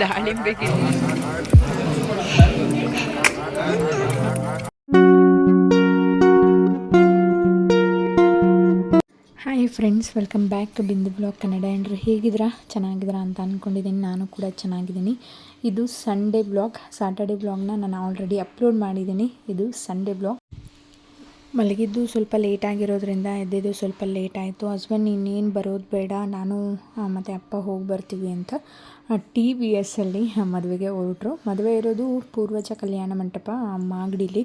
ದಾಳಿಂಬೆ ಗಿಡ hi friends welcome back to Bindu blog Kannada ಎಂಡ್ರು ಹೇಗಿದ್ದೀರಾ? ಚೆನ್ನಾಗಿದ್ದೀರಾ ಅಂತ ಅಂದ್ಕೊಂಡಿದ್ದೀನಿ ನಾನು ಕೂಡ ಚೆನ್ನಾಗಿದ್ದೀನಿ. ಇದು ಸಂಡೇ ಬ್ಲಾಗ್ ಸಾಟರ್ಡೆ ಬ್ಲಾಗ್ನ ನಾನು ಆಲ್ರೆಡಿ ಅಪ್ಲೋಡ್ ಮಾಡಿದ್ದೀನಿ. ಇದು ಸಂಡೇ ಬ್ಲಾಗ್ ಮಲಗಿದ್ದು ಸ್ವಲ್ಪ ಲೇಟ್ ಆಗಿರೋದ್ರಿಂದ ಎದ್ದಿದ್ದು ಸ್ವಲ್ಪ ಲೇಟ್ ಆಯಿತು. ಹಸ್ಬೆಂಡ್ ಇನ್ನೇನು ಬರೋದು ಬೇಡ. ನಾನು ಮತ್ತು ಅಪ್ಪ ಹೋಗಿ ಬರ್ತೀವಿ ಅಂತ. ಟಿ ವಿ ಎಸ್ಸಲ್ಲಿ ಮದುವೆಗೆ ಹೊರಟ್ರು. ಮದುವೆ ಇರೋದು ಪೂರ್ವಜ ಕಲ್ಯಾಣ ಮಂಟಪ ಮಾಗಡಿಲಿ.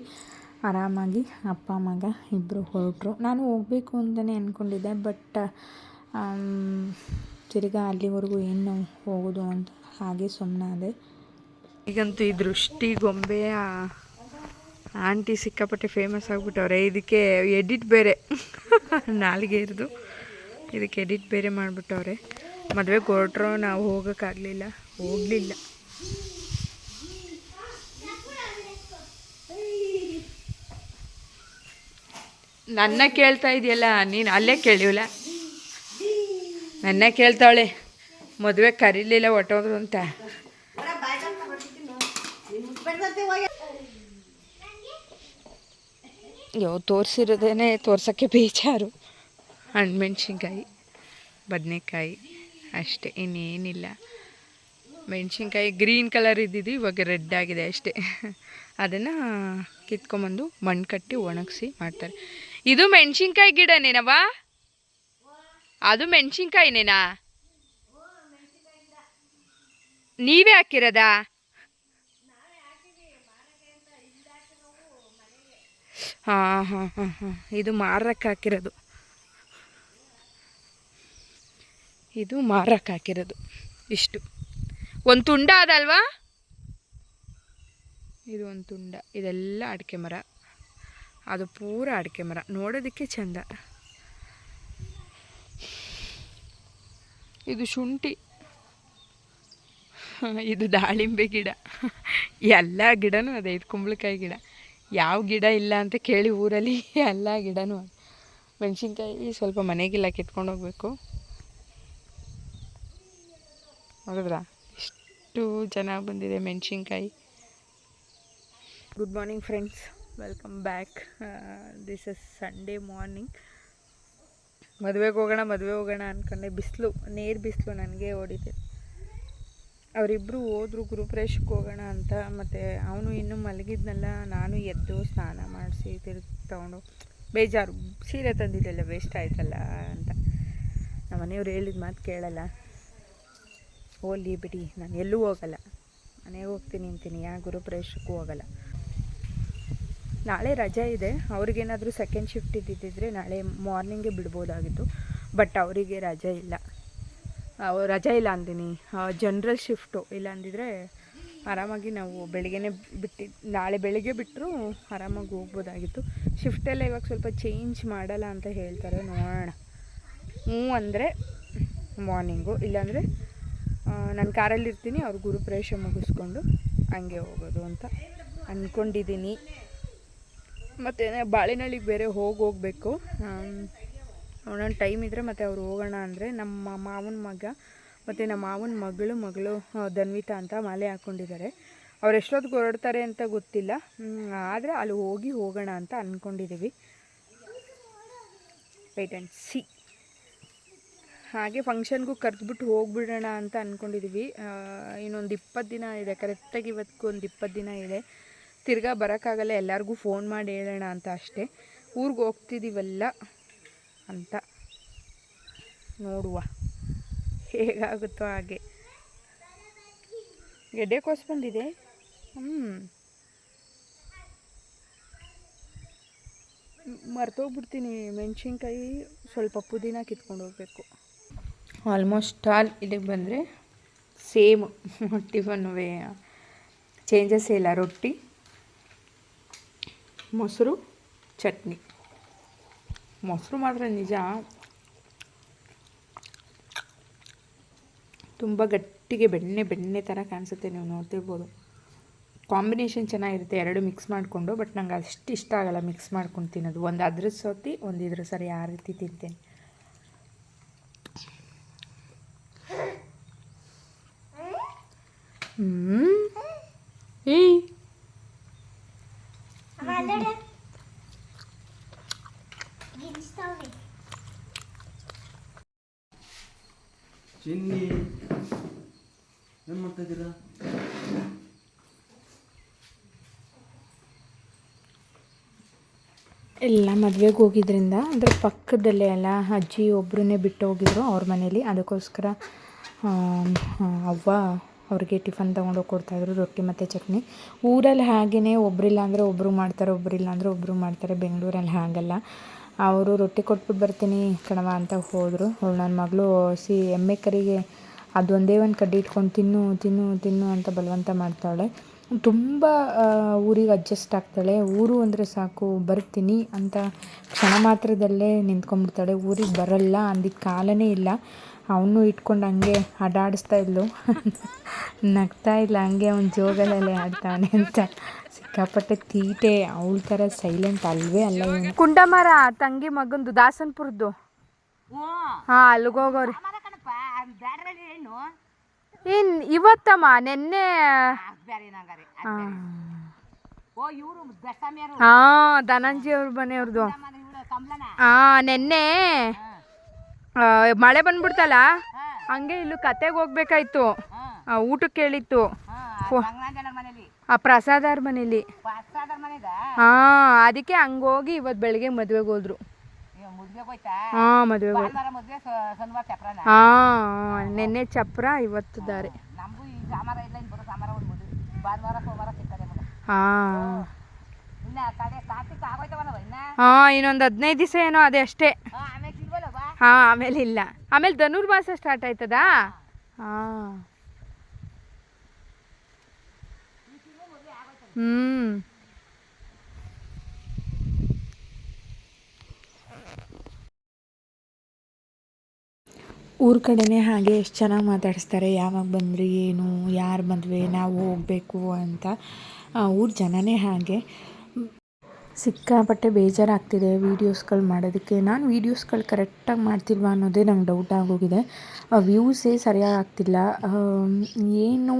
ಆರಾಮಾಗಿ ಅಪ್ಪ, ಮಗ ಇಬ್ಬರು ಹೊರಟ್ರು. ನಾನು ಹೋಗಬೇಕು ಅಂತಲೇ ಅಂದ್ಕೊಂಡಿದ್ದೆ ಬಟ್ ತಿರ್ಗಾ ಅಲ್ಲಿವರೆಗೂ ಏನು ಹೋಗೋದು ಅಂತ ಹಾಗೆ ಸುಮ್ಮನಾದೆ ಈಗಂತೂ ಈ ದೃಷ್ಟಿ ಗೊಂಬೆಯ ಆಂಟಿ ಸಿಕ್ಕಾಪಟ್ಟೆ ಫೇಮಸ್ ಆಗಿಬಿಟ್ಟವ್ರೆ. ಇದಕ್ಕೆ ಎಡಿಟ್ ಬೇರೆ. ನಾಲಿಗೆ ಇರೋದು. ಇದಕ್ಕೆ ಎಡಿಟ್ ಬೇರೆ ಮಾಡಿಬಿಟ್ಟವ್ರೆ. ಮದುವೆಗೆ ಹೊರಟ್ರು ನಾವು ಹೋಗೋಕ್ಕಾಗಲಿಲ್ಲ. ಹೋಗಲಿಲ್ಲ. ನನ್ನ ಕೇಳ್ತಾ ಇದೆಯಲ್ಲ, ನೀನು ಅಲ್ಲೇ ಕೇಳಿವಲ್ಲ ನನ್ನ ಕೇಳ್ತಾಳೆ ಮದುವೆ ಕರೀಲಿಲ್ಲ ಹೊಟ್ಟೋದ್ರು ಅಂತ. ಅಯ್ಯೋ ತೋರಿಸಿರೋದೇನೆ ತೋರ್ಸೋಕ್ಕೆ ಬೇಜಾರು. ಹಣ್ಮೆಣ್ಸಿನ್ಕಾಯಿ, ಬದನೆಕಾಯಿ. ಅಷ್ಟೇ, ಇನ್ನೇನಿಲ್ಲ. ಮೆಣಸಿನ್ಕಾಯಿ ಗ್ರೀನ್ ಕಲರ್ ಇದ್ದಿದ್ದು ಇವಾಗ ರೆಡ್ ಆಗಿದೆ ಅಷ್ಟೇ. ಅದನ್ನು ಕಿತ್ಕೊಂಬಂದು ಮಣ್ಣು ಕಟ್ಟಿ ಒಣಗಿಸಿ ಮಾಡ್ತಾರೆ. ಇದು ಮೆಣಸಿನ್ಕಾಯಿ ಗಿಡನೇನವಾ ಅದು ಮೆಣಸಿನ್ಕಾಯಿನೇನಾ? ನೀವೇ ಹಾಕಿರೋದಾ? ಹಾಂ ಹಾಂ ಹಾಂ ಹಾಂ. ಇದು ಮಾರಕ್ಕೆ ಹಾಕಿರೋದು. ಇದು ಮಾರಕ್ಕೆ ಹಾಕಿರೋದು. ಇಷ್ಟು. ಒಂದು ತುಂಡ ಅದಲ್ವಾ? ಇದು ಒಂದು ತುಂಡ. ಇದೆಲ್ಲ ಅಡಿಕೆ ಮರ. ಅದು ಪೂರ ಅಡಿಕೆ ಮರ. ನೋಡೋದಕ್ಕೆ ಚೆಂದ. ಇದು ಶುಂಠಿ. ಇದು ದಾಳಿಂಬೆ ಗಿಡ. ಎಲ್ಲ ಗಿಡನೂ ಅದೇ. ಇದು ಕುಂಬಳಕಾಯಿ ಗಿಡ. ಯಾವ ಗಿಡ ಇಲ್ಲ ಅಂತ ಕೇಳಿ ಊರಲ್ಲಿ ಎಲ್ಲ ಗಿಡನೂ ಅದೇ. ಮೆಣಸಿನ್ಕಾಯಿ ಸ್ವಲ್ಪ ಮನೆಗೆಲ್ಲ ಕಿತ್ಕೊಂಡು ಹೋಗ್ಬೇಕು. ನೋಡಿದ್ರಾ? ಇಷ್ಟು ಚೆನ್ನಾಗಿ ಬಂದಿದೆ ಮೆಣಸಿನ್ಕಾಯಿ. Good morning friends welcome back this is Sunday morning ಮದುವೆಗೆ ಹೋಗೋಣ ಮದುವೆ ಹೋಗೋಣ ಅಂದ್ಕೊಂಡೆ ಬಿಸಿಲು, ನೇರು ಬಿಸಿಲು ನನಗೆ ಓಡಿದೆ ಅವರಿಬ್ಬರು ಹೋದ್ರು ಗುರುಪ್ರೇಶಕ್ಕೆ ಹೋಗೋಣ ಅಂತ. ಮತ್ತು ಅವನು ಇನ್ನೂ ಮಲಗಿದ್ನಲ್ಲ, ನಾನು ಎದ್ದು ಸ್ನಾನ ಮಾಡಿಸಿ ತಿರುಗಿ ತೊಗೊಂಡು ಬೇಜಾರು. ಸೀರೆ ತಂದಿದ್ದೆಲ್ಲ ವೇಸ್ಟ್ ಆಯ್ತಲ್ಲ ಅಂತ. ನಮ್ಮ ಮನೆಯವ್ರು ಹೇಳಿದ ಮಾತು ಕೇಳಲ್ಲ. ಹೋಗ್ಲಿ ಬಿಡಿ, ನಾನು ಎಲ್ಲೂ ಹೋಗಲ್ಲ. ಮನೆಗೆ ಹೋಗ್ತೀನಿ ಅಂತೀನಿ ಯಾ ಗುರು ಗುರುಪ್ರವೇಶಕ್ಕೂ ಹೋಗಲ್ಲ. ನಾಳೆ ರಜೆ ಇದೆ, ಅವ್ರಿಗೇನಾದರೂ ಸೆಕೆಂಡ್ ಶಿಫ್ಟ್ ಇದ್ದಿದ್ದರೆ ನಾಳೆ ಮಾರ್ನಿಂಗೇ ಬಿಡ್ಬೋದಾಗಿತ್ತು ಬಟ್ ಅವರಿಗೆ ರಜೆ ಇಲ್ಲ. ರಜೆ ಇಲ್ಲ ಅಂತೀನಿ ಜನ್ರಲ್ ಶಿಫ್ಟು ಇಲ್ಲ ಅಂದಿದ್ರೆ ಆರಾಮಾಗಿ ನಾವು ಬೆಳಿಗ್ಗೆನೇ ಬಿಟ್ಟು, ನಾಳೆ ಬೆಳಿಗ್ಗೆ ಬಿಟ್ಟರು ಆರಾಮಾಗಿ ಹೋಗ್ಬೋದಾಗಿತ್ತು. ಶಿಫ್ಟೆಲ್ಲ ಇವಾಗ ಸ್ವಲ್ಪ ಚೇಂಜ್ ಮಾಡಲ್ಲ ಅಂತ ಹೇಳ್ತಾರೆ ನೋಡೋಣ. ಹ್ಞೂ ಅಂದರೆ ಮಾರ್ನಿಂಗು ಇಲ್ಲಾಂದರೆ ನಾನು ಕಾರಲ್ಲಿ ಇರ್ತೀನಿ, ಅವ್ರು ಗುರುಪ್ರವೇಶ ಮುಗಿಸ್ಕೊಂಡು ಹಂಗೆ ಹೋಗೋದು ಅಂತ ಅಂದ್ಕೊಂಡಿದ್ದೀನಿ ಮತ್ತು ಬಾಳೆನಳ್ಳಿಗೆ ಬೇರೆ ಹೋಗಿ ಹೋಗಬೇಕು. ನೋಡೋಣ ಟೈಮ್ ಇದ್ದರೆ ಮತ್ತು ಅವ್ರು ಹೋಗೋಣ ಅಂದರೆ ನಮ್ಮ ಮಾವನ ಮಗ ಮತ್ತು ನಮ್ಮ ಮಾವನ ಮಗಳು ಮಗಳು ಧನ್ವಿತಾ ಅಂತ ಮಾಲೆ ಹಾಕ್ಕೊಂಡಿದ್ದಾರೆ ಅವ್ರು ಎಷ್ಟೊತ್ತಿಗೆ ಹೊರಡ್ತಾರೆ ಅಂತ ಗೊತ್ತಿಲ್ಲ. ಆದರೆ ಅಲ್ಲಿ ಹೋಗಿ ಹೋಗೋಣ ಅಂತ ಅಂದ್ಕೊಂಡಿದ್ದೀವಿ ವೆಯ್ಟ್ ಆ್ಯಂಡ್ ಸಿ ಹಾಗೆ ಫಂಕ್ಷನ್ಗೂ ಕರೆದ್ಬಿಟ್ಟು ಹೋಗ್ಬಿಡೋಣ ಅಂತ ಅಂದ್ಕೊಂಡಿದ್ವಿ ಇನ್ನೊಂದು ಇಪ್ಪತ್ತು ದಿನ ಇದೆ ಕರೆಕ್ಟಾಗಿ ಇವತ್ತಿಗೂ ಒಂದು ಇಪ್ಪತ್ತು ದಿನ ಇದೆ. ತಿರ್ಗಾ ಬರೋಕ್ಕಾಗಲ್ಲ, ಎಲ್ಲರಿಗೂ ಫೋನ್ ಮಾಡಿ ಹೇಳೋಣ ಅಂತ ಅಷ್ಟೇ. ಊರಿಗೆ ಹೋಗ್ತಿದ್ದೀವಲ್ಲ ಅಂತ ನೋಡುವ. ಹೇಗಾಗುತ್ತೋ ಹಾಗೆ. ಗೆಡ್ಡೆ ಕೋಸ್ ಬಂದಿದೆ? ಹ್ಞೂ ಮರ್ತೋಗ್ಬಿಡ್ತೀನಿ, ಮೆಣಸಿನ್ಕಾಯಿ ಸ್ವಲ್ಪ ಪುದೀನ ಕಿತ್ಕೊಂಡು ಹೋಗ್ಬೇಕು. ಆಲ್ಮೋಸ್ಟ್ ಆಲ್ ಇದಕ್ಕೆ ಬಂದರೆ ಸೇಮ್ ಟಿಫನ್ನುವೇ ಚೇಂಜಸ್ ಇಲ್ಲ, ರೊಟ್ಟಿ, ಮೊಸರು, ಚಟ್ನಿ. ಮೊಸರು ಮಾತ್ರ ನಿಜ. ತುಂಬ ಗಟ್ಟಿಗೆ ಬೆಣ್ಣೆ ಬೆಣ್ಣೆ ಥರ ಕಾಣಿಸುತ್ತೆ ನೀವು ನೋಡ್ತಿರ್ಬೋದು. ಕಾಂಬಿನೇಷನ್ ಚೆನ್ನಾಗಿರುತ್ತೆ, ಎರಡು ಮಿಕ್ಸ್ ಮಾಡಿಕೊಂಡು ಬಟ್ ನಂಗೆ ಅಷ್ಟು ಇಷ್ಟ ಆಗಲ್ಲ ಮಿಕ್ಸ್ ಮಾಡ್ಕೊಂಡು ತಿನ್ನೋದು. ಒಂದು ಅದ್ರ ಸೋತಿ ಒಂದು ಇದ್ರ ಸರಿ ಆ ರೀತಿ ತಿಂತೇನೆ. ಏಯ್. ಚಿನ್ನಿ. ಏನು ಮಾಡ್ತಾ ಇದ್ದೀರಾ? ಎಲ್ಲ ಮದುವೆಗೆ ಹೋಗಿದ್ರಿಂದ ಅಂದರೆ ಪಕ್ಕದಲ್ಲೇ ಅಲ್ಲ ಅಜ್ಜಿ ಒಬ್ಬರನ್ನೇ ಬಿಟ್ಟು ಹೋಗಿದ್ರು ಅವ್ರ ಮನೇಲಿ. ಅದಕ್ಕೋಸ್ಕರ ಅವ್ವ ಅವ್ರಿಗೆ ಟಿಫನ್ ತೊಗೊಂಡೋಗಿ ಕೊಡ್ತಾಯಿದ್ರು ರೊಟ್ಟಿ ಮತ್ತು ಚಟ್ನಿ. ಊರಲ್ಲಿ ಹಾಗೆಯೇ ಒಬ್ಬರಿಲ್ಲ ಅಂದರೆ ಒಬ್ಬರು ಮಾಡ್ತಾರೆ ಒಬ್ಬರಿಲ್ಲ ಅಂದರೆ ಒಬ್ಬರು ಮಾಡ್ತಾರೆ. ಬೆಂಗಳೂರಲ್ಲಿ ಹಾಗಲ್ಲ. ಅವರು ರೊಟ್ಟಿ ಕೊಟ್ಬಿಟ್ಟು ಬರ್ತೀನಿ ಕಣವ ಅಂತ ಹೋದರು. ನನ್ನ ಮಗಳು, ಸಿ, ಎಮ್ಮೆ ಕರಿಗೆ ಅದೊಂದೇ ಒಂದು ಕಡ್ಡಿ ಇಟ್ಕೊಂಡು ತಿನ್ನು ತಿನ್ನು ತಿನ್ನು ಅಂತ ಬಲವಂತ ಮಾಡ್ತಾಳೆ. ತುಂಬ ಊರಿಗೆ ಅಡ್ಜಸ್ಟ್ ಆಗ್ತಾಳೆ. ಊರು ಅಂದರೆ ಸಾಕು, ಬರ್ತೀನಿ ಅಂತ ಕ್ಷಣ ಮಾತ್ರದಲ್ಲೇ ನಿಂತ್ಕೊಂಡ್ಬಿಡ್ತಾಳೆ. ಊರಿಗೆ ಬರಲ್ಲ ಅಂದಿದ್ದ ಕಾಲನೇ ಇಲ್ಲ. ಅವನು ಇಟ್ಕೊಂಡು ಹಂಗೆ ಅಡಾಡಿಸ್ತಾ ಇದ್ಲು. ನಗ್ತಾ ಇಲ್ಲ ಹಂಗೆ ಅವ್ನು ಜೋಗಲಲ್ಲೇ ಆಡ್ತಾನೆ ಅಂತ. ಸಿಕ್ಕಾಪಟ್ಟೆ ತೀಟೆ ಅವಳ ಥರ ಸೈಲೆಂಟ್ ಅಲ್ವೇ ಅಲ್ಲ ಇವನು. ಕುಂಡಮರ ತಂಗಿ ಮಗಂದು ದಾಸನ್ಪುರದ್ದು ಹಾಂ ಏನು? ಇನ್ ಇವತ್ತಮ್ಮ ನೆನ್ನೆ ಹಾ ನಂಗಾರೆ ಹಾಂ ಓ ಇವರು ದಶಮಿಯರು ಹಾಂ ಧನಂಜಯ ಅವ್ರ ಮನೆಯವ್ರದ್ದು ಹಾ ನೆನ್ನೆ ಮಳೆ ಬಂದ್ಬಿಡ್ತಲ್ಲ? ಹಂಗೆ ಇಲ್ಲೂ ಕತೆಗೆ ಹೋಗ್ಬೇಕಾಯ್ತು. ಊಟಕ್ಕೆ ಕೇಳಿತ್ತು. ಆ ಪ್ರಸಾದಾರ್ ಮನೇಲಿ. ಹಾ ಹಾಂ ಅದಕ್ಕೆ ಹಂಗೋಗಿ ಹೋಗಿ ಇವತ್ತು ಬೆಳಗ್ಗೆ ಮದುವೆಗೆ ಹೋದ್ರು. ಹಾ ಹಾಂ ಮದುವೆಗೆ ಚಪ್ರನ? ನೆನ್ನೆ ಚಪ್ರ ಇವತ್ತು ದಾರೆ. ಹಾ. ಹಾಂ ಹಾಂ ಇನ್ನೊಂದು ಹದಿನೈದು ದಿವಸ ಏನೋ ಅದೇ ಅಷ್ಟೇ. ಹಾ, ಆಮೇಲೆ ಇಲ್ಲ. ಆಮೇಲೆ ಧನುರ್ಮಾಸ ಸ್ಟಾರ್ಟ್ ಆಯ್ತದಾ? ಹಾಂ. ಹ್ಞೂ ಊರ ಕಡೆನೇ ಹಾಗೆ ಎಷ್ಟು ಚೆನ್ನಾಗಿ ಮಾತಾಡಿಸ್ತಾರೆ ಯಾವಾಗ ಬಂದ್ರಿ ಏನು ಯಾರು ಬಂದ್ವಿ ನಾವು ಹೋಗಬೇಕು ಅಂತ. ಊರ ಜನನೇ ಹಾಗೆ. ಸಿಕ್ಕಾಪಟ್ಟೆ ಬೇಜಾರಾಗ್ತಿದೆ ವೀಡಿಯೋಸ್ಗಳು ಮಾಡೋದಕ್ಕೆ. ನಾನು ವೀಡಿಯೋಸ್ಗಳು ಕರೆಕ್ಟಾಗಿ ಮಾಡ್ತಿಲ್ವಾ ಅನ್ನೋದೇ ನಂಗೆ ಡೌಟ್ ಆಗೋಗಿದೆ. ವ್ಯೂಸೇ ಸರಿಯಾಗಿ ಆಗ್ತಿಲ್ಲ. ಏನು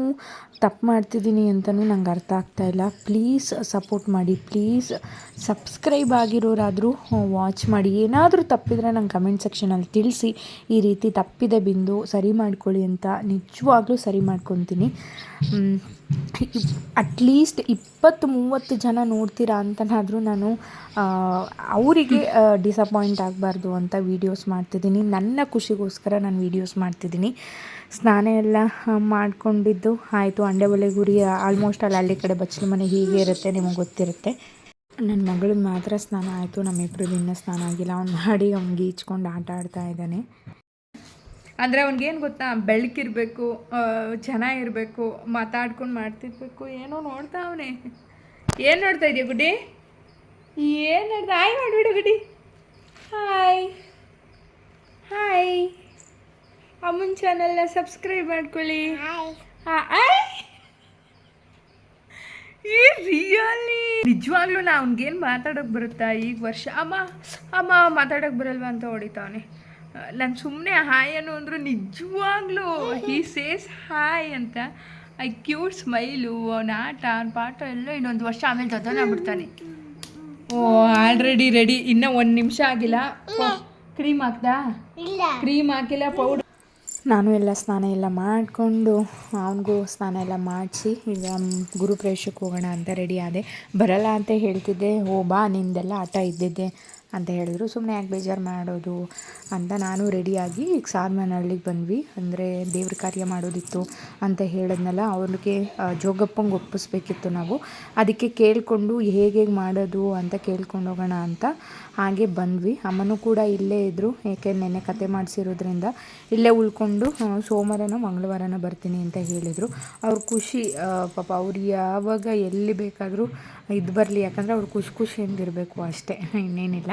ತಪ್ಪು ಮಾಡ್ತಿದ್ದೀನಿ ಅಂತಲೂ ನಂಗೆ ಅರ್ಥ ಆಗ್ತಾಯಿಲ್ಲ ಪ್ಲೀಸ್ ಸಪೋರ್ಟ್ ಮಾಡಿ, ಪ್ಲೀಸ್ ಸಬ್ಸ್ಕ್ರೈಬ್ ಆಗಿರೋರಾದರೂ ವಾಚ್ ಮಾಡಿ. ಏನಾದರೂ ತಪ್ಪಿದರೆ ನಂಗೆ ಕಮೆಂಟ್ ಸೆಕ್ಷನಲ್ಲಿ ತಿಳಿಸಿ. ಈ ರೀತಿ ತಪ್ಪಿದೆ ಬಿಂದು, ಸರಿ ಮಾಡ್ಕೊಳ್ಳಿ ಅಂತ ನಿಜವಾಗ್ಲೂ ಸರಿ ಮಾಡ್ಕೊತೀನಿ. ಅಟ್ಲೀಸ್ಟ್ ಇಪ್ಪತ್ತು ಮೂವತ್ತು ಜನ ನೋಡ್ತೀರಾ ಅಂತನಾದರೂ ನಾನು ಅವರಿಗೆ ಡಿಸಪಾಯಿಂಟ್ ಆಗಬಾರ್ದು ಅಂತ ವೀಡಿಯೋಸ್ ಮಾಡ್ತಿದ್ದೀನಿ. ನನ್ನ ಖುಷಿಗೋಸ್ಕರ ನಾನು ವೀಡಿಯೋಸ್ ಮಾಡ್ತಿದ್ದೀನಿ. ಸ್ನಾನ ಎಲ್ಲ ಮಾಡಿಕೊಂಡಿದ್ದು. ಆಯಿತು, ಅಂಡೆ ಗುರಿ ಆಲ್ಮೋಸ್ಟ್ ಅಲ್ಲಿ ಹಳ್ಳಿ ಕಡೆ ಬಚ್ಚಲ ಮನೆ ಹೀಗೆ ಇರುತ್ತೆ, ನಿಮಗೆ ಗೊತ್ತಿರುತ್ತೆ. ನನ್ನ ಮಗಳಿಗೆ ಮಾತ್ರ ಸ್ನಾನ ಆಯಿತು ನಮ್ಮಿಬ್ಬರು ಇನ್ನೂ ಸ್ನಾನ ಆಗಿಲ್ಲ. ಅವ್ನು ಮಾಡಿ, ಅವ್ನಿಗೆ ಈಚ್ಕೊಂಡು ಆಟ ಆಡ್ತಾ ಇದ್ದಾನೆ. ಅಂದರೆ ಅವ್ನಿಗೇನು ಗೊತ್ತಾ? ಬೆಳಕಿರಬೇಕು ಚೆನ್ನಾಗಿರಬೇಕು ಇರಬೇಕು ಮಾತಾಡ್ಕೊಂಡು ಮಾಡ್ತಿರ್ಬೇಕು ಏನೋ ನೋಡ್ತಾ ಅವನೇ. ಏನು ನೋಡ್ತಾ ಇದೆಯಾ ಗುಡಿ ಏನು ನೋಡ್ತಾ? ಹಾಯ್ ಮಾಡಿಬಿಡು ಗುಡಿ ಹಾಯ್. ಹಾಯ್. ಅಮ್ಮನ ಚಾನಲ್ನ ಸಬ್ಸ್ಕ್ರೈಬ್ ಮಾಡ್ಕೊಳ್ಳಿ. ಹಾಯ್. ಈ ರಿಯಲಿ ನಿಜವಾಗ್ಲೂ ನಾ ಅವ್ನಿಗೇನು ಮಾತಾಡೋಕೆ ಬರುತ್ತಾ? ಈಗ ವರ್ಷ ಅಮ್ಮ ಅಮ್ಮ ಮಾತಾಡೋಕೆ ಬರಲ್ವಾ ಅಂತ ಹೊಡಿತಾವನೆ. ನಾನು ಸುಮ್ಮನೆ ಹಾಯ್ ಅನ್ನು ಅಂದರು ನಿಜವಾಗ್ಲೂ ಹಿ ಸೇಸ್ ಹಾಯ್ ಅಂತ. ಐ ಕ್ಯೂಟ್ ಸ್ಮೈಲು ಅವನ ಆಟ ಅವ್ನ ಪಾಠ ಎಲ್ಲ ಇನ್ನೊಂದು ವರ್ಷ ಆಮೇಲೆ ಜೊತೆನಾಗ್ಬಿಡ್ತಾನೆ ಓ ಆಲ್ರೆಡಿ ರೆಡಿ ಇನ್ನೂ ಒಂದು ನಿಮಿಷ ಆಗಿಲ್ಲ. ಕ್ರೀಮ್ ಹಾಕ್ದಾ? ಕ್ರೀಮ್ ಹಾಕಿಲ್ಲ ಪೌಡರ್ ನಾನು ಎಲ್ಲ ಸ್ನಾನ ಎಲ್ಲ ಮಾಡಿಕೊಂಡು ಅವನಿಗೂ ಸ್ನಾನ ಎಲ್ಲ ಮಾಡಿಸಿ ಈಗ ಗುರುಪ್ರವೇಶಕ್ಕೆ ಹೋಗೋಣ ಅಂತ ರೆಡಿ ಆದೆ. ಬರಲ್ಲ ಅಂತ ಹೇಳ್ತಿದ್ದೆ. ಓ ಬಾ ನಿಂದೆಲ್ಲ ಆಟ ಇದ್ದಿದ್ದೆ. ಅಂತ ಹೇಳಿದ್ರು. ಸುಮ್ಮನೆ ಯಾಕೆ ಬೇಜಾರು ಮಾಡೋದು ಅಂತ ನಾನು ರೆಡಿಯಾಗಿ ಸಾರ್ಮನಹಳ್ಳಿಗೆ ಬಂದ್ವಿ. ಅಂದರೆ ದೇವ್ರ ಕಾರ್ಯ ಮಾಡೋದಿತ್ತು ಅಂತ ಹೇಳಿದ್ನಲ್ಲ, ಅವ್ರಿಗೆ ಜೋಗಪ್ಪಂಗೆ ಒಪ್ಪಿಸ್ಬೇಕಿತ್ತು ನಾವು. ಅದಕ್ಕೆ ಕೇಳಿಕೊಂಡು ಹೇಗೆ ಮಾಡೋದು ಅಂತ ಕೇಳ್ಕೊಂಡು ಹೋಗೋಣ ಅಂತ ಹಾಗೆ ಬಂದ್ವಿ. ಅಮ್ಮನೂ ಕೂಡ ಇಲ್ಲೇ ಇದ್ದರು ಏಕೆ ನೆನ್ನೆ ಕತೆ ಮಾಡಿಸಿರೋದ್ರಿಂದ. ಇಲ್ಲೇ ಉಳ್ಕೊಂಡು ಸೋಮವಾರನ ಮಂಗಳವಾರನ ಬರ್ತೀನಿ ಅಂತ ಹೇಳಿದರು. ಅವ್ರ ಖುಷಿ ಪಾಪ ಅವ್ರು ಯಾವಾಗ ಎಲ್ಲಿ ಬೇಕಾದರೂ ಇದು ಬರಲಿ. ಯಾಕಂದರೆ ಅವ್ರು ಖುಷಿ ಖುಷಿಯಿಂದ ಇರಬೇಕು ಅಷ್ಟೇ. ಇನ್ನೇನಿಲ್ಲ.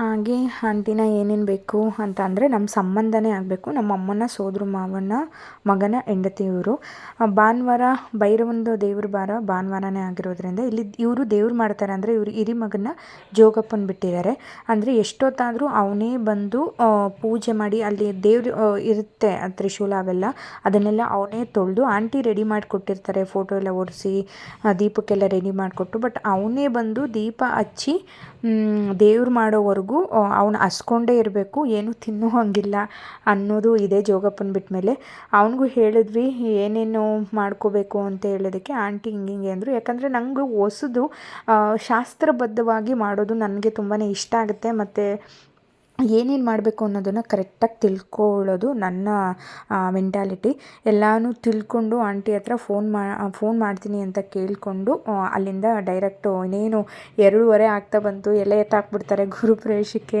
ಹಾಗೆ ಆಂಟಿನ ಏನೇನು ಬೇಕು ಅಂತ ಅಂದರೆ ನಮ್ಮ ಸಂಬಂಧನೇ ಆಗಬೇಕು. ನಮ್ಮ ಅಮ್ಮನ, ಸೋದ್ರ ಮಾವನ, ಮಗನ, ಹೆಂಡತಿ ಇವರು. ಭಾನುವಾರ, ಭೈರವಂದು ದೇವ್ರ ಬಾರ ಭಾನುವಾರನೇ ಆಗಿರೋದ್ರಿಂದ ಇಲ್ಲಿ ಇವರು ದೇವ್ರು ಮಾಡ್ತಾರೆ ಅಂದರೆ ಇವರು ಹಿರಿ ಮಗನ ಜೋಗಪ್ಪನ ಬಿಟ್ಟಿದ್ದಾರೆ. ಅಂದರೆ ಎಷ್ಟೊತ್ತಾದರೂ ಅವನೇ ಬಂದು ಪೂಜೆ ಮಾಡಿ ಅಲ್ಲಿ ದೇವ್ರು ಇರುತ್ತೆ ತ್ರಿಶೂಲ ಅವೆಲ್ಲ. ಅದನ್ನೆಲ್ಲ ಅವನೇ ತೊಳೆದು ಆಂಟಿ ರೆಡಿ ಮಾಡಿಕೊಟ್ಟಿರ್ತಾರೆ ಫೋಟೋ ಎಲ್ಲ ಒರೆಸಿ ದೀಪಕ್ಕೆಲ್ಲ ರೆಡಿ ಮಾಡಿಕೊಟ್ಟು. ಬಟ್ ಅವನೇ ಬಂದು ದೀಪ ಹಚ್ಚಿ ದೇವ್ರು ಮಾಡೋವರೆಗೂ ಅವನು ಹಸ್ಕೊಂಡೇ ಇರಬೇಕು, ಏನು ತಿನ್ನೋ ಹಂಗಿಲ್ಲ ಅನ್ನೋದು ಇದೆ ಜೋಗಪ್ಪನ ಬಿಟ್ಮೇಲೆ. ಅವನಿಗೂ ಹೇಳಿದ್ವಿ, ಏನೇನು ಮಾಡ್ಕೋಬೇಕು ಅಂತ ಹೇಳೋದಕ್ಕೆ ಆಂಟಿ ಹಿಂಗೆ ಅಂದರು. ಯಾಕಂದರೆ ನನಗೆ ಹೊಸದು ಶಾಸ್ತ್ರಬದ್ಧವಾಗಿ ಮಾಡೋದು ನನಗೆ ತುಂಬಾ ಇಷ್ಟ ಆಗುತ್ತೆ. ಮತ್ತು ಏನೇನು ಮಾಡಬೇಕು ಅನ್ನೋದನ್ನು ಕರೆಕ್ಟಾಗಿ ತಿಳ್ಕೊಳ್ಳೋದು ನನ್ನ ಮೆಂಟಾಲಿಟಿ ಎಲ್ಲನೂ ತಿಳ್ಕೊಂಡು ಆಂಟಿ ಹತ್ರ ಫೋನ್ ಮಾ ಫೋನ್ ಮಾಡ್ತೀನಿ ಅಂತ ಕೇಳಿಕೊಂಡು ಅಲ್ಲಿಂದ ಡೈರೆಕ್ಟು ಇನ್ನೇನು ಎರಡೂವರೆ ಆಗ್ತಾ ಬಂತು. ಎಲ್ಲ ಎತ್ತಾಕ್ಬಿಡ್ತಾರೆ? ಗುರುಪ್ರವೇಶಕ್ಕೆ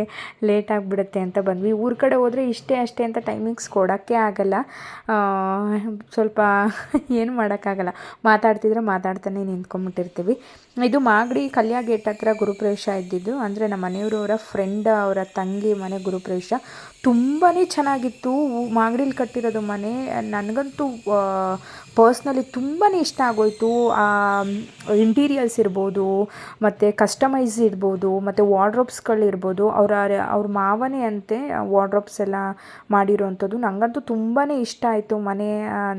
ಲೇಟ್ ಆಗಿಬಿಡುತ್ತೆ ಅಂತ ಬಂದ್ವಿ. ಊರ ಕಡೆ ಹೋದರೆ ಇಷ್ಟೇ ಅಷ್ಟೇ ಅಂತ ಟೈಮಿಂಗ್ಸ್ ಕೊಡೋಕ್ಕೆ ಆಗಲ್ಲ. ಸ್ವಲ್ಪ ಏನು ಮಾಡೋಕ್ಕಾಗಲ್ಲ. ಮಾತಾಡ್ತಿದ್ರೆ ಮಾತಾಡ್ತಾನೆ ನಿಂತ್ಕೊಂಬಿಟ್ಟಿರ್ತೀವಿ ಇದು ಮಾಗಡಿ ಕಲ್ಯಾ ಗೇಟ್ ಹತ್ರ ಗುರುಪ್ರವೇಶ ಇದ್ದಿದ್ದು. ಅಂದರೆ ನಮ್ಮ ಮನೆಯವರವರ ಫ್ರೆಂಡ್ ಅವರ ತಂಗಿ ಮನೆ ಗುರುಪ್ರವೇಶ ತುಂಬಾ ಚೆನ್ನಾಗಿತ್ತು. ಮಾಗಡಿಲಿ ಕಟ್ಟಿರೋದು ಮನೆ. ನನಗಂತೂ ಪರ್ಸ್ನಲಿ ತುಂಬಾ ಇಷ್ಟ ಆಗೋಯ್ತು. ಇಂಟೀರಿಯಲ್ಸ್ ಇರ್ಬೋದು, ಮತ್ತು ಕಸ್ಟಮೈಸ್ ಇರ್ಬೋದು, ಮತ್ತು ವಾರ್ಡ್ರೋಬ್ಸ್ಗಳಿರ್ಬೋದು ಅವರ, ಅವ್ರ ಮಾವನೇ ಅಂತೆ ವಾರ್ಡ್ರೋಬ್ಸ್ ಎಲ್ಲ ಮಾಡಿರೋವಂಥದ್ದು ನನಗಂತೂ ತುಂಬಾ ಇಷ್ಟ ಆಯಿತು ಮನೆ.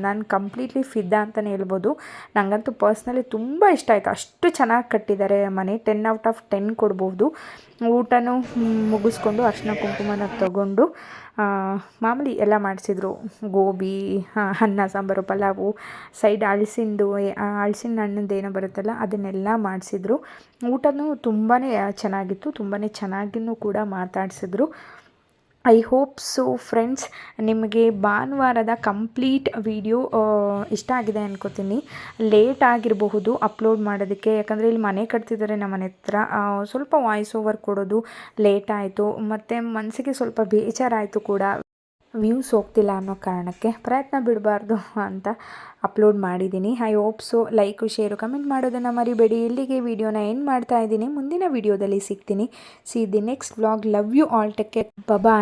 ನಾನು ಕಂಪ್ಲೀಟ್ಲಿ ಫಿದ್ದ ಅಂತಲೇ ಹೇಳ್ಬೋದು. ನನಗಂತೂ ಪರ್ಸ್ನಲಿ ತುಂಬ ಇಷ್ಟ ಆಯಿತು. ಅಷ್ಟು ಚೆನ್ನಾಗಿ ಕಟ್ಟಿದ್ದಾರೆ. ಮನೆ ಟೆನ್ ಔಟ್ ಆಫ್ ಟೆನ್ ಕೊಡ್ಬೋದು. ಊಟನೂ ಮುಗಿಸ್ಕೊಂಡು ಅರ್ಶಿನ ಕುಂಕುಮನ ತಗೊಂಡು ಮಾಮೂಲಿ ಎಲ್ಲ ಮಾಡಿಸಿದ್ರು. ಗೋಬಿ ಅನ್ನ, ಸಾಂಬಾರು, ಪಲಾವು, ಸೈಡ್ ಅಳಸಿಂದು, ಅಳಸಿನ ಹಣ್ಣಿಂದು ಏನೋ ಬರುತ್ತಲ್ಲ, ಅದನ್ನೆಲ್ಲ ಮಾಡಿಸಿದ್ರು. ಊಟನೂ ತುಂಬಾ ಚೆನ್ನಾಗಿತ್ತು. ತುಂಬಾ ಚೆನ್ನಾಗಿನೂ ಕೂಡ ಮಾತಾಡಿಸಿದ್ರು. ಐ ಹೋಪ್ ಸೊ ಫ್ರೆಂಡ್ಸ್, ನಿಮಗೆ ಭಾನುವಾರದ ಕಂಪ್ಲೀಟ್ ವಿಡಿಯೋ ಇಷ್ಟ ಆಗಿದೆ ಅನ್ಕೋತೀನಿ. ಲೇಟ್ ಆಗಿರಬಹುದು ಅಪ್ಲೋಡ್ ಮಾಡೋದಕ್ಕೆ, ಯಾಕಂದರೆ ಇಲ್ಲಿ ಮನೆ ಕಟ್ತಿದ್ದಾರೆ ನಮ್ಮ ಮನೆ ಹತ್ರ. ಸ್ವಲ್ಪ ವಾಯ್ಸ್ ಓವರ್ ಕೊಡೋದು ಲೇಟ್ ಆಯಿತು. ಮತ್ತು ಮನಸ್ಸಿಗೆ ಸ್ವಲ್ಪ ಬೇಜಾರಾಯಿತು ಕೂಡ. ವ್ಯೂಸ್ ಹೋಗ್ತಿಲ್ಲ ಅನ್ನೋ ಕಾರಣಕ್ಕೆ ಪ್ರಯತ್ನ ಬಿಡಬಾರ್ದು ಅಂತ ಅಪ್ಲೋಡ್ ಮಾಡಿದ್ದೀನಿ. I hope so like share comment ಮಾಡೋದನ್ನು ಮರಿಬೇಡಿ. ಇಲ್ಲಿಗೆ ವಿಡಿಯೋನ ಎಂಡ್ ಮಾಡ್ತಾ ಇದ್ದೀನಿ. ಮುಂದಿನ ವಿಡಿಯೋದಲ್ಲಿ ಸಿಗ್ತೀನಿ. See the next vlog love you all tech ಬಬಾ